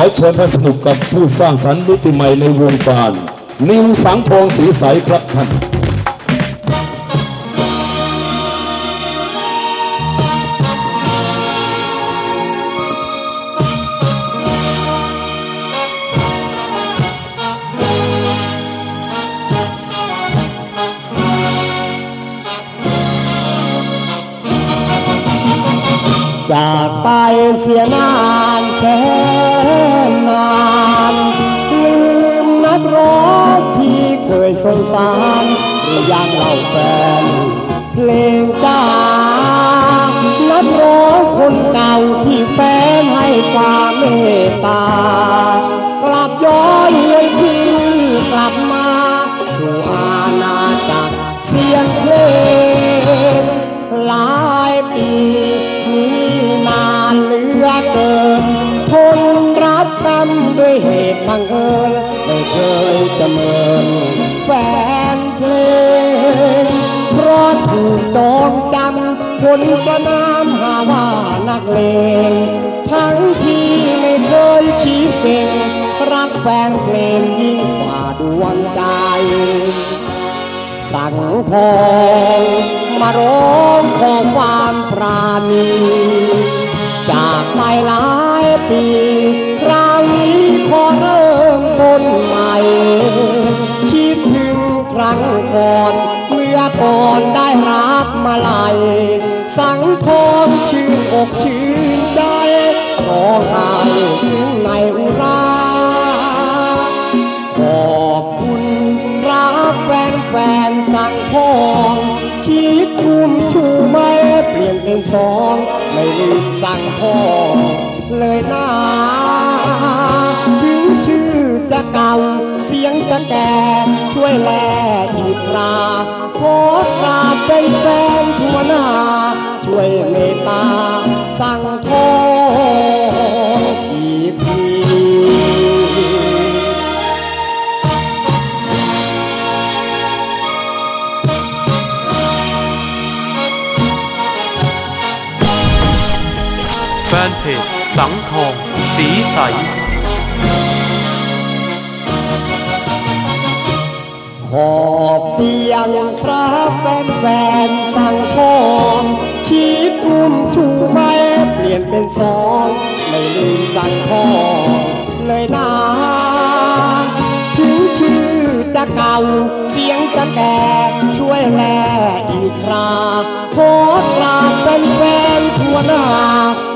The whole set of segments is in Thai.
ขอเชิญท่านสนุกกับผู้สร้างสรรค์มิติใหม่ในวงการ นิวสังทองสีใสครับท่านจากไปเสียหน้า ยังเล่าแฟนเพลงจ้านักร้องคนเก่าที่แฟนให้ความเมตตากลับย้อนเรื่องที่กลับมาสู่อาณาจักรเสียงเพลงหลายปีนี้นานเหลือเกินทนรับกรรมด้วยเหตุบังเอิญไม่เคย จองจำคนประนามหาว่านักเลงทั้งที่ไม่เคยคิดเป็น รักแฟนเพลงยิ่งกว่าดวงใจ สั่งทองมาร้องขอความปราณีจากไปหลายปีคราวนี้ขอเริ่มต้นใหม่คิดถึงครั้งก่อนเมื่อก่อนได้รัก มาลายสังทอชื่นอกชื่นใจขอหายถึงในอุราขอบคุณรักแฟนแฟนสั่งทองคิดทุ่มชูไม่เปลี่ยนเป็นสองไม่ลืมสั่งทอเลยนะถึงชื่อจะเก่า ยงจะแก่ช่วยแลอีกราขอกราเป็นแฟนทั่วหน้า ช่วยเมตตาสั่งทองอีกทีแฟนเพจสังทอง สีใส ยงครับแฟนแฟนๆสั่งของคิดทุ่มชูไม่เปลี่ยนเป็นสองไม่ลืมสั่งขอเลยนะถึงชื่อจะเก่าเสียงจะแก่ช่วยแลอีกคราขอกราบเป็นแฟนทั่วหน้า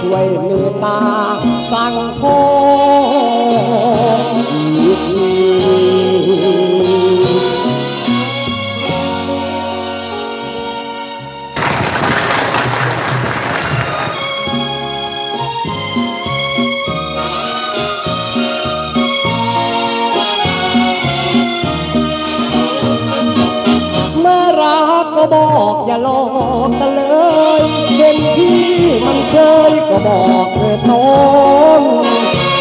ช่วยเมตตาสั่งขอ บอกเถิดน้อง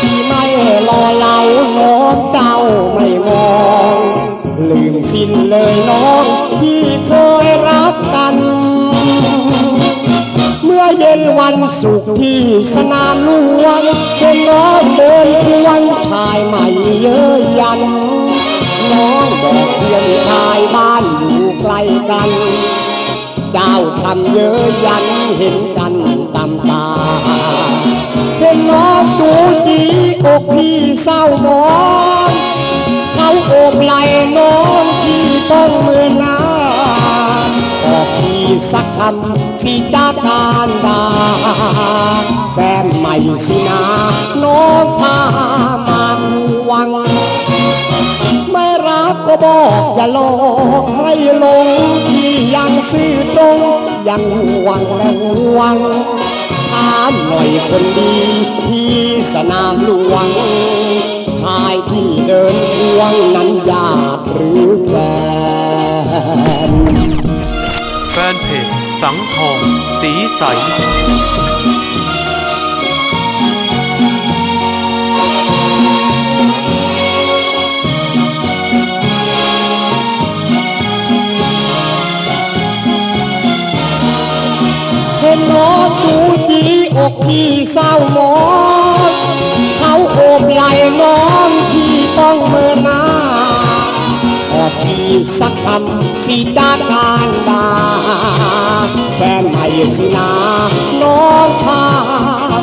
ที่ไม่รอเราน้องเจ้าไม่มอง ลืมสิ้นเลยน้องที่เคยรักกัน เมื่อเย็นวันศุกร์ที่สนามหลวงเห็นน้องเดินพวนชายใหม่เยอะยัน น้องบอกเพื่อนชายบ้านอยู่ใกล้กัน เจ้าทำเยอะยันเห็นกัน น้องจูจีอกพี่เศร้าหมองเขาอบไหลน้องพี่ต้องเมือน้าบอกพี่สักคำที่จาการดาแฟนใหม่สินาน้องพามาทวงไม่รักก็บอกอย่าหลอกให้ลงที่ยังซื่อตรงยังห่วงและห่วงามหน่อยคนดีที่สนามหลวง ชายที่เดินพวงนั้นญาติหรือแฟนแฟนเพจสังทองสีใสเห็นน้อง อกพี่เศร้าหมองเขาโอบไหล่น้องพี่ต้องเมินหน้าออกพี่สักคำที่ตาการดาแฟนใหม่สินาน้องพา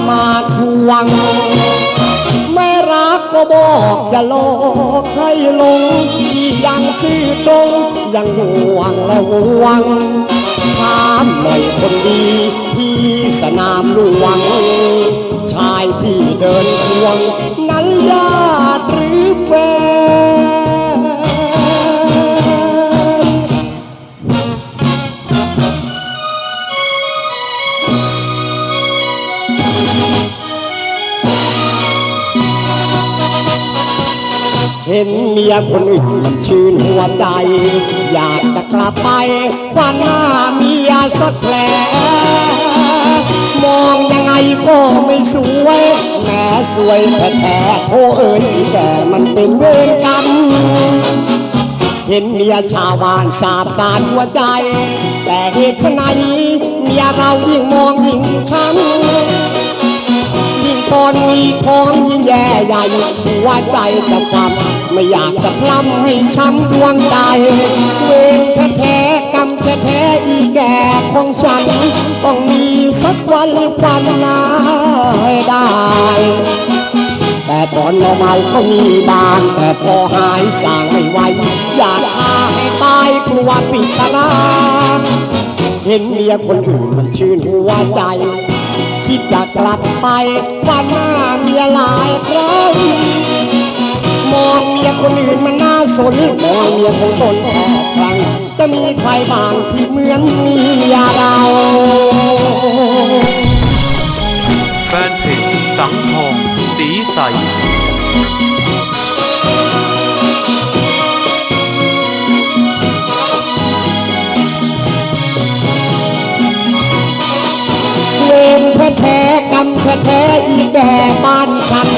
มาทวงไม่รักก็บอกจะโลกให้ลงที่ยังซื่อตรงยังห่วงและห่วงถามหน่อยคนดี สนามหลวง ชายที่เดินควง นั้นญาติหรือแฟนเห็นเมียคนอื่นมันชื่นหัวใจ อยากจะกลับไปควันหน้าเมียสักแผล ก็ไม่สวยแม้สวยแท้ๆโทเอ้ยแต่มันเป็นเวรกรรมเห็นเมียชาวบ้านสาบสารหัวใจ แต่เหตุไฉนเมียเรายิ่งมองยิ่งช้ำยิ่งตอนมีท้องยิ่งแย่ใหญ่หัวใจจะความไม่อยากจะพร่ำให้ช้ำดวงใจ วันนาให้ได้ แต่ตอนเราเมาก็มีบางแต่พอหายสางไม่ไหวอยากฆ่าให้ตายกลัวปิดตาราเห็นเมียคนอื่นมันชื่นหัวใจคิดจะกลับไปวันหน้าเมียหลายครั้งมองเมียคนอื่นมันน่าสนมองเมียของตนแค่ครั้งจะมีใครบางที่เหมือนเมียเรา สังทองสีใสเวรแท้ๆกรรมแท้ๆอีแก่บ้านฉัน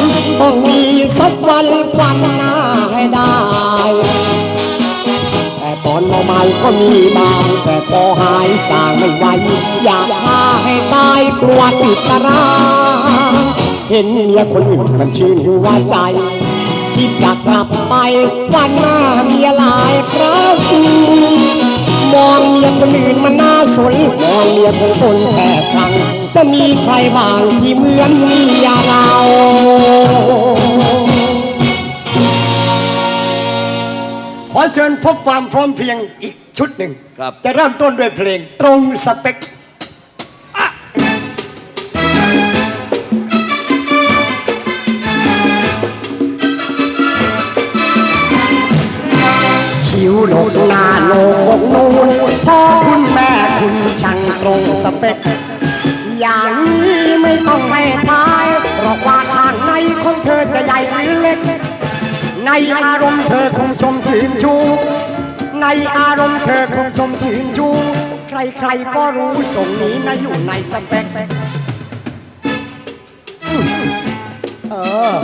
ต้องมีสักวันวันหน้าให้ได้ แต่ตอนเมาๆก็มีบาง แต่พอหายสางไม่ไหวอยากฆ่าให้ตายกลัวติดตาราง เห็นเมียคนอื่นมันชื่นหัวใจคิดอยากกลับไปวันหน้าเมียหลายครั้งมองเมียคนอื่นมันน่าสนมองเมียของคนแค่ครั้งจะมีใครบางที่เหมือนเมียเราขอเชิญพบความพร้อมเพรียงอีกชุดหนึ่งครับจะเริ่มต้นด้วยเพลงตรงสเปค รงสเปคอย่างนี้ไม่ต้องให้ทายหรอกว่าทางในของเธอจะใหญ่หรือเล็ก ในอารมณ์เธอคงชมชื่นชูในอารมณ์เธอคงชมชื่นชู ใครๆก็รู้สมนี้นะอยู่ในสเปคอืมเออ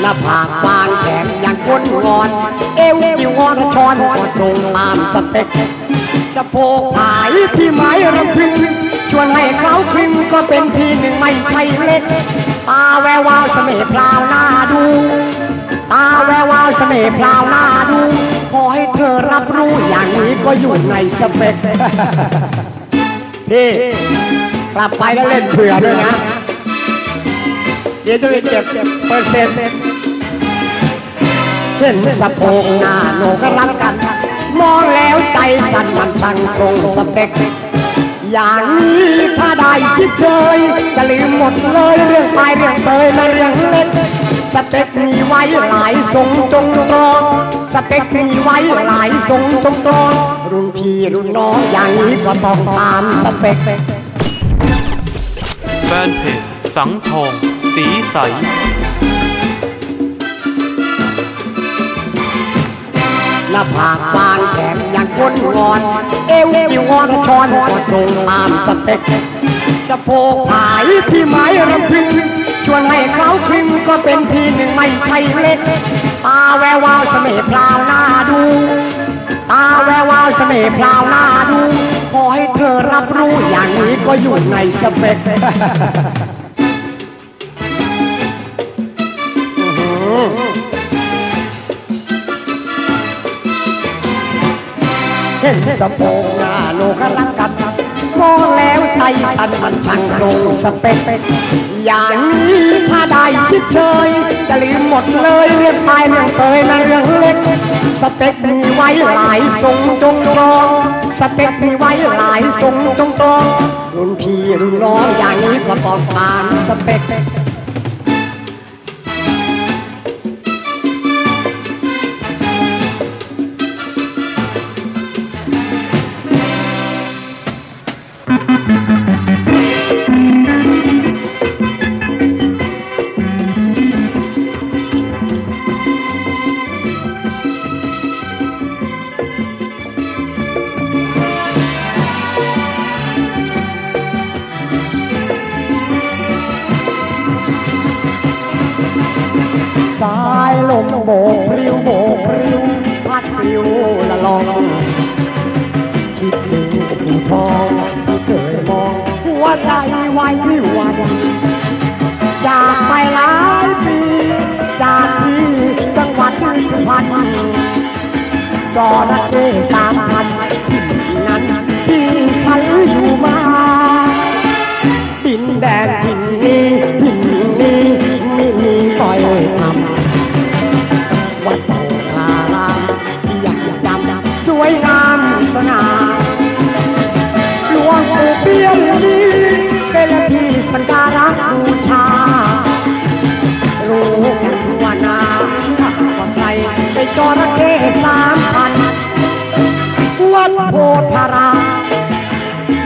หน้าผากบางแขน อย่างก้นงอน เอวจิวอรชอนก็ตรงตามสเปคสะโพกหายที่ไม้รำพึงชวนให้เขาคึงก็เป็นทีหนึ่งไม่ใช่เล็ก ตาแวววาวเสน่ห์พราวหน้าดู ตาแวววาวเสน่ห์พราวหน้าดู ขอให้เธอรับรู้อย่างนี้ก็อยู่ในสเปคพี่กลับไปแล้วเล่นเผื่อด้วยนะ เดี๋ยวจะไปเก็บเปอร์เซ็นต์ เห็นสะโพกหน้าโหนกรักกัน มองแล้วใจสั่นมันช่างตรงสเปคอย่างนี้ถ้าได้คิดเชยจะลืมหมดเลยเรื่องปลายเรื่องเตยและเรื่องเล็กสเปคมีไว้หลายทรงตรงตรองสเปคมีไว้หลายทรงตรงตรองรุ่นพี่รุ่นน้องอย่างนี้ก็ต้องตามสเปคแฟนเพจสังทองสีใส หน้าผากบางแขนอย่างก้นงอน เอวจิวรชอนก็ตรงตามสเปคสะโพกหายพี่ไม้รำพึงชวนให้เขาคึงก็เป็นทีหนึ่งไม่ใช่เล็ก ตาแวววาวเสน่ห์พราวหน้าดู ตาแวววาวเสน่ห์พราวหน้าดู ขอให้เธอรับรู้อย่างนี้ก็อยู่ในสเปค เห็นสะโพกหน้าโลกรักกันมองแล้วใจสั่นมันช่างตรงสเปคอย่างนี้ถ้าได้ชิดเชยจะลืมหมดเลยเรื่องตายเรื่องเคยในเรื่องเล็ก สเปคมีไว้หลายทรงตรงรองสเปคมีไว้หลายทรงตรงตรองรุ่นพี่รุ่นน้องอย่างนี้ก็ต้องผ่านสเปค ผู้ทองเคยมองหัวใจไว้วันจากไปหลายปีจากที่จังหวัดสุพรรณจอระเข้สามพันที่นั้นที่ฉันอยู่มาดินแดนถิ่นนี้ถิ่นนี้ไม่มีปล่อยทำวัดโพธารามยากจำสวยงามสง่า จระเข้สามพันวัดโพธาราม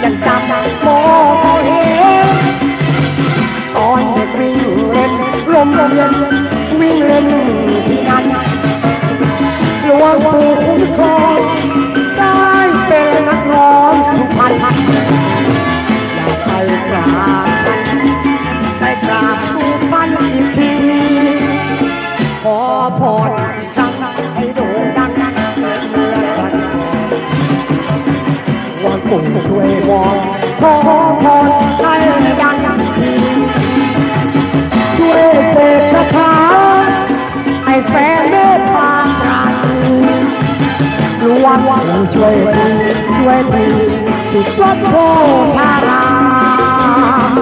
ยังจำมเห็นตอนเด็กวิ่งเล่นลมเย็นวิ่งเล่น ช่วยวอนขอพรให้ดังทีช่วยเสกคาถาให้แฟนเมตตาปราณีหลวงปู่ช่วยดีช่วยดีสิทธิ์วัดโพธาราม